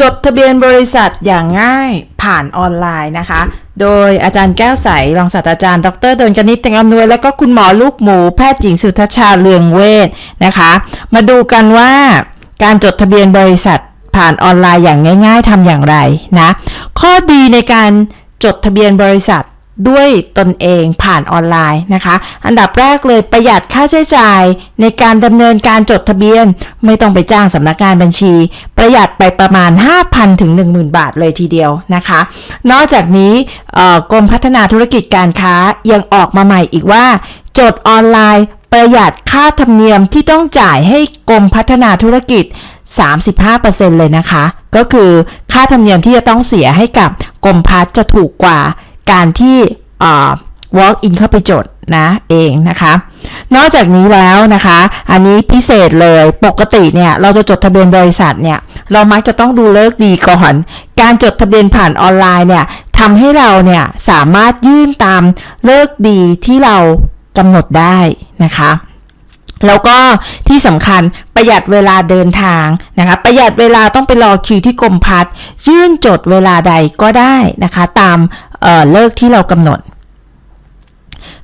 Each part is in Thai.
จดทะเบียนบริษัทอย่างง่ายผ่านออนไลน์นะคะ โดยอาจารย์แก้วใส รองศาสตราจารย์ ดรเดินกนิตแตงอำนวย และก็คุณหมอลูกหมู แพทย์หญิงสุทธชาเลืองเวทนะคะ มาดูกันว่าการจดทะเบียนบริษัทผ่านออนไลน์อย่างง่าย ๆทำอย่างไรนะ ข้อดีในการจดทะเบียนบริษัท ด้วยตนเองผ่านออนไลน์นะคะ อันดับแรกเลยประหยัดค่าใช้จ่ายในการดำเนินการจดทะเบียน ไม่ต้องไปจ้างสำนักงานบัญชี ประหยัดไปประมาณ 5,000 ถึง 10,000 บาทเลยทีเดียวนะคะ นอกจากนี้กรมพัฒนาธุรกิจการค้ายังออกมาใหม่อีกว่า จดออนไลน์ ประหยัดค่าธรรมเนียมที่ต้องจ่ายให้กรมพัฒนาธุรกิจ 35%เลยนะคะ ก็คือค่าธรรมเนียมที่จะต้องเสียให้กับกรมพัฒจะถูกกว่า การที่เอ่อ walk in เข้าไปจดนะเองนะคะ นอกจากนี้แล้วนะคะ อันนี้พิเศษเลยปกติเนี่ยเราจะจดทะเบียนบริษัทเนี่ยเรามักจะต้องดูเลิกดีก่อน การจดทะเบียนผ่านออนไลน์เนี่ยทำให้เราเนี่ยสามารถยื่นตามเลิกดีที่เรากำหนดได้นะคะแล้วก็ที่สำคัญประหยัดเวลาเดินทางนะคะประหยัดเวลาต้องไปรอคิวที่กรมพัฒน์ยื่นจดเวลาใดก็ได้นะคะ ตาม เออเลิกที่เรากำหนด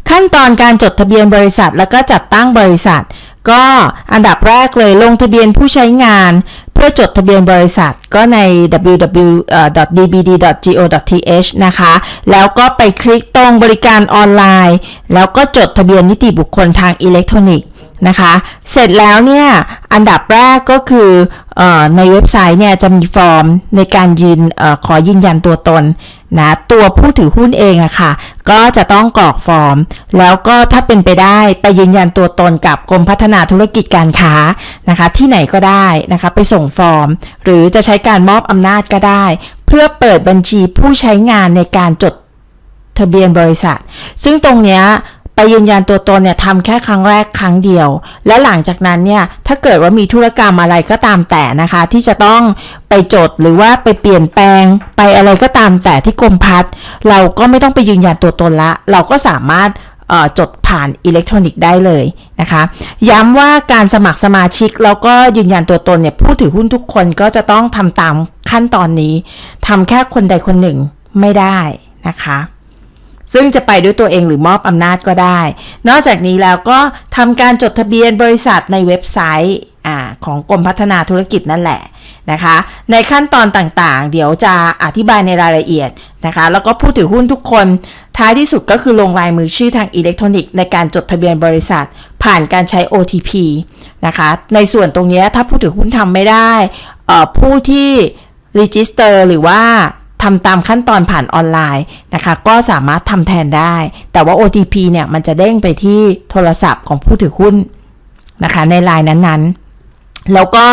ขั้นตอนการจดทะเบียนบริษัท แล้วก็จัดตั้งบริษัท ก็อันดับแรกเลยลงทะเบียนผู้ใช้งาน เพื่อจดทะเบียนบริษัทก็ใน www.dbd.go.th นะคะ แล้วก็ไปคลิกตรงบริการออนไลน์ แล้วก็จดทะเบียนนิติบุคคลทางอิเล็กทรอนิกส์ นะคะ เสร็จแล้วเนี่ย อันดับแรกก็คืออในเว็บไซต์เนี่ยจะมีฟอร์มในการยืนอขอยืนยันตัวตนนะตัวผู้ถือหุ้นเองอะค่ะ ก็จะต้องกรอกฟอร์ม แล้วก็ถ้าเป็นไปได้ไปยืนยันตัวตนกับกรมพัฒนาธุรกิจการค้านะคะ ที่ไหนก็ได้นะคะ ไปส่งฟอร์ม หรือจะใช้การมอบอำนาจก็ได้ เพื่อเปิดบัญชีผู้ใช้งานในการจดทะเบียนบริษัท ซึ่งตรงเนี้ย ไปยืนยันตัวตนเนี่ยทำแค่ครั้งแรกครั้งเดียว และหลังจากนั้นเนี่ยถ้าเกิดว่ามีธุรกรรมอะไรก็ตามแต่นะคะ ที่จะต้องไปจดหรือว่าไปเปลี่ยนแปลง ไปอะไรก็ตามแต่ที่กรมพัฒน์เราก็ไม่ต้องไปยืนยันตัวตนละ เราก็สามารถเอ่อจดผ่านอิเล็กทรอนิกส์ได้เลยนะคะ ย้ำว่าการสมัครสมาชิกแล้วก็ยืนยันตัวตนเนี่ยผู้ถือหุ้นทุกคนก็จะต้องทำตามขั้นตอนนี้ทำแค่คนใดคนหนึ่งไม่ได้นะคะ ซึ่งจะไปด้วยตัวเองหรือมอบอำนาจก็ได้ นอกจากนี้แล้วก็ทำการจดทะเบียนบริษัทในเว็บไซต์อของกรมพัฒนาธุรกิจนั่นแหละนะคะ ในขั้นตอนต่างๆ เดี๋ยวจะอธิบายในรายละเอียดนะคะ แล้วก็ผู้ถือหุ้นทุกคนท้ายที่สุดก็คือลงลายมือชื่อทางอิเล็กทรอนิกส์ในการจดทะเบียนบริษัท ผ่านการใช้ OTP นะคะ ในส่วนตรงนี้ถ้าผู้ถือหุ้นทำไม่ได้ ผู้ที่ register หรือว่า ทำตามขั้นตอนผ่านออนไลน์นะคะ ก็สามารถทำแทนได้ แต่ว่า OTP เนี่ยมันจะเด้งไปที่โทรศัพท์ของผู้ถือหุ้นนะคะในไลน์นั้นๆ แล้วก็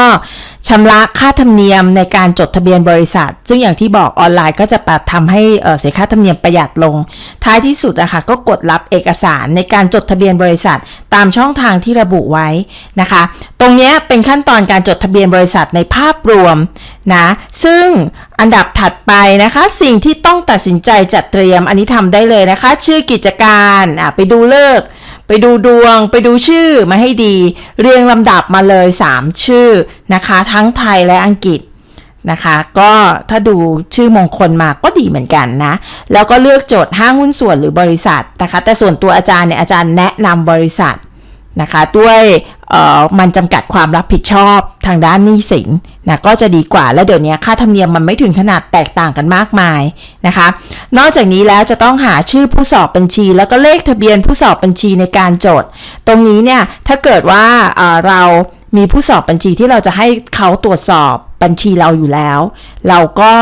ชำระค่าธรรมเนียมในการจดทะเบียนบริษัท ซึ่งอย่างที่บอกออนไลน์ก็จะปรับทำให้เออเสียค่าธรรมเนียมประหยัดลง ท้ายที่สุดนะคะก็กดรับเอกสารในการจดทะเบียนบริษัท ตามช่องทางที่ระบุไว้นะคะ ตรงนี้เป็นขั้นตอนการจดทะเบียนบริษัทในภาพรวมนะซึ่งอันดับถัดไปนะคะ สิ่งที่ต้องตัดสินใจจัดเตรียมอันนี้ทำได้เลยนะคะ ชื่อกิจการไปดูเลิก ไปดูดวง ไปดูชื่อมาให้ดี เรียงลำดับมาเลย 3 ชื่อนะคะ ทั้งไทยและอังกฤษนะคะ ก็ถ้าดูชื่อมงคลมาก็ดีเหมือนกันนะ แล้วก็เลือกโจทย์ห้างหุ้นส่วนหรือบริษัทนะคะ แต่ส่วนตัวอาจารย์เนี่ยอาจารย์แนะนำบริษัทนะคะด้วยเออมันจำกัดความรับผิดชอบทางด้านหนี้สิน นะก็จะดีกว่าแล้วเดี๋ยวนี้ค่าธรรมเนียมมันไม่ถึงขนาดแตกต่างกันมากมายนะคะ นอกจากนี้แล้วจะต้องหาชื่อผู้สอบบัญชี แล้วก็เลขทะเบียนผู้สอบบัญชีในการจด ตรงนี้เนี่ยถ้าเกิดว่าเอ่อเรามีผู้สอบบัญชีที่เราจะให้เขาตรวจสอบบัญชีเราอยู่แล้ว เราก็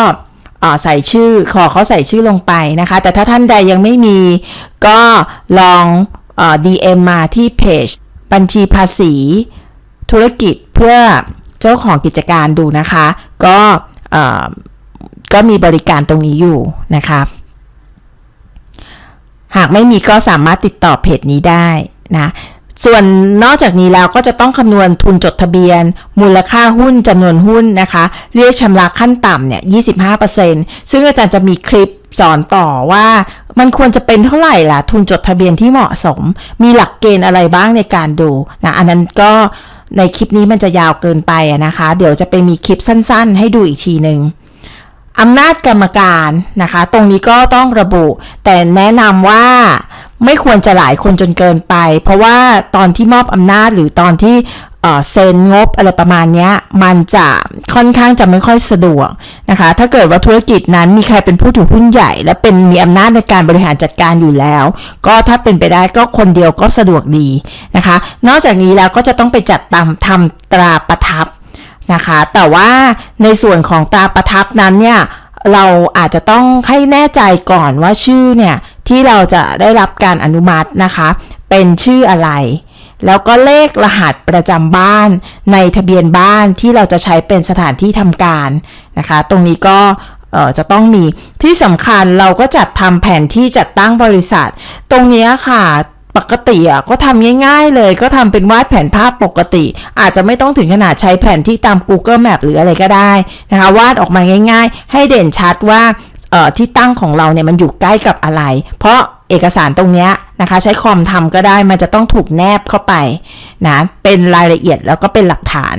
ใส่ชื่อขอเขาใส่ชื่อลงไปนะคะ แต่ถ้าท่านใดยังไม่มีก็ลองอ DM มาที่เพจบัญชีภาษี ธุรกิจเพื่อ เจ้าของกิจการดูนะคะ ก็ก็มีบริการตรงนี้อยู่นะครับหากไม่มีก็สามารถติดต่อเพจนี้ได้นะส่วนนอกจากนี้แล้วก็จะต้องคำนวณทุนจดทะเบียน มูลค่าหุ้นจำนวนหุ้นนะคะ เรียกชำระขั้นต่ำเนี่ย 25%ซึ่งอาจารย์จะมีคลิปสอนต่อว่ามันควรจะเป็นเท่าไหร่ล่ะ ทุนจดทะเบียนที่เหมาะสม มีหลักเกณฑ์อะไรบ้างในการดูนะ อันนั้นก็ ในคลิปนี้มันจะยาวเกินไปนะคะ เดี๋ยวจะไปมีคลิปสั้นๆ ให้ดูอีกทีหนึ่งอำนาจกรรมการนะคะ ตรงนี้ก็ต้องระบุ แต่แนะนำว่าไม่ควรจะหลายคนจนเกินไป เพราะว่าตอนที่มอบอำนาจหรือตอนที่ เซ็นงบอะไรประมาณนี้มันจะค่อนข้างจะไม่ค่อยสะดวกนะคะ ถ้าเกิดว่าธุรกิจนั้นมีใครเป็นผู้ถือหุ้นใหญ่ และเป็นมีอำนาจในการบริหารจัดการอยู่แล้ว ก็ถ้าเป็นไปได้ก็คนเดียวก็สะดวกดีนะคะ นอกจากนี้แล้วก็จะต้องไปจัดตามทำตราประทับนะคะ แต่ว่าในส่วนของตราประทับนั้นเนี่ยเราอาจจะต้องให้แน่ใจก่อนว่าชื่อเนี่ยที่เราจะได้รับการอนุมัตินะคะ เป็นชื่ออะไร แล้วก็เลขรหัสประจำบ้านในทะเบียนบ้านที่เราจะใช้เป็นสถานที่ทำการนะคะ ตรงนี้ก็จะต้องมีที่สำคัญเราก็จัดทำแผนที่จัดตั้งบริษัท ตรงนี้ค่ะปกติอะก็ทำง่ายๆเลยก็ทำเป็นวาดแผนภาพปกติ อาจจะไม่ต้องถึงขนาดใช้แผนที่ตาม Google Map หรืออะไรก็ได้นะคะวาดออกมาง่าย ๆ ให้เด่นชัดว่าที่ตั้งของเราเนี่ยมันอยู่ใกล้กับอะไร เพราะ เอกสารตรงนี้นะคะ ใช้คอมทำก็ได้มันจะต้องถูกแนบเข้าไปนะเป็นรายละเอียดแล้วก็เป็นหลักฐาน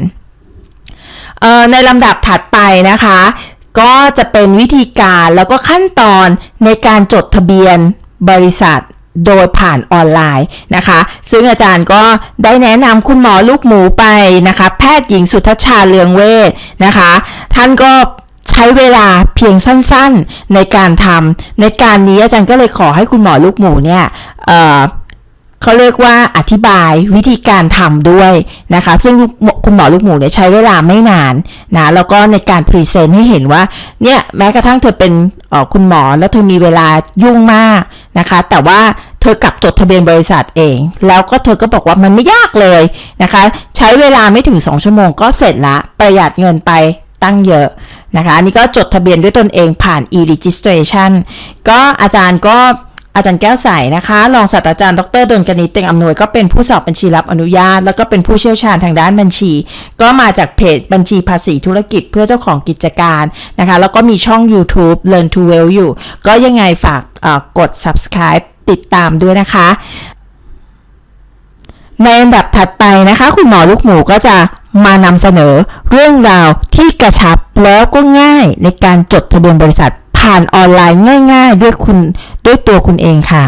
ในลำดับถัดไปนะคะ ก็จะเป็นวิธีการแล้วก็ขั้นตอนในการจดทะเบียนบริษัทโดยผ่านออนไลน์นะคะ ซึ่งอาจารย์ก็ได้แนะนำคุณหมอลูกหมูไปนะคะ แพทย์หญิงสุทธชาเลืองเวทนะคะ ท่านก็ ช้เวลาเพียงสั้นๆในการทำในการนี้อาจารย์ก็เลยขอให้คุณหมอลูกหมูเนี่ยเเขาเรียกว่าอธิบายวิธีการทำด้วยนะคะ ซึ่งคุณหมอลูกหมูเนี่ยใช้เวลาไม่นานนะแล้วก็ในการพรีเซนต์ให้เห็นว่าเนี่ยแม้กระทั่งเธอเป็นคุณหมอแล้วเธอมีเวลายุ่งมากนะคะ แต่ว่าเธอกลับจดทะเบียนบริษัทเอง แล้วก็เธอก็บอกว่ามันไม่ยากเลยนะคะ ใช้เวลาไม่ถึง 2 ชั่วโมงก็เสร็จละประหยัดเงินไปตั้งเยอะ นะคะ อันนี้ก็จดทะเบียนด้วยตนเองผ่าน e-registration ก็อาจารย์ก็อาจารย์แก้วใสนะคะ รองศาสตราจารย์ดรดลกนิษฐ์เต็งอำนวยก็เป็นผู้สอบบัญชีรับอนุญาต แล้วก็เป็นผู้เชี่ยวชาญทางด้านบัญชี ก็มาจากเพจบัญชีภาษีธุรกิจเพื่อเจ้าของกิจการนะคะ แล้วก็มีช่อง YouTube Learn to Well อยู่ ก็ยังไงฝากกด subscribe ติดตามด้วยนะคะ ในอันดับถัดไปนะคะ คุณหมอลูกหมูก็จะมานำเสนอเรื่องราวที่กระชับแล้วก็ง่ายในการจดทะเบียนบริษัทผ่านออนไลน์ง่าย ๆ ด้วยคุณด้วยตัวคุณเองค่ะ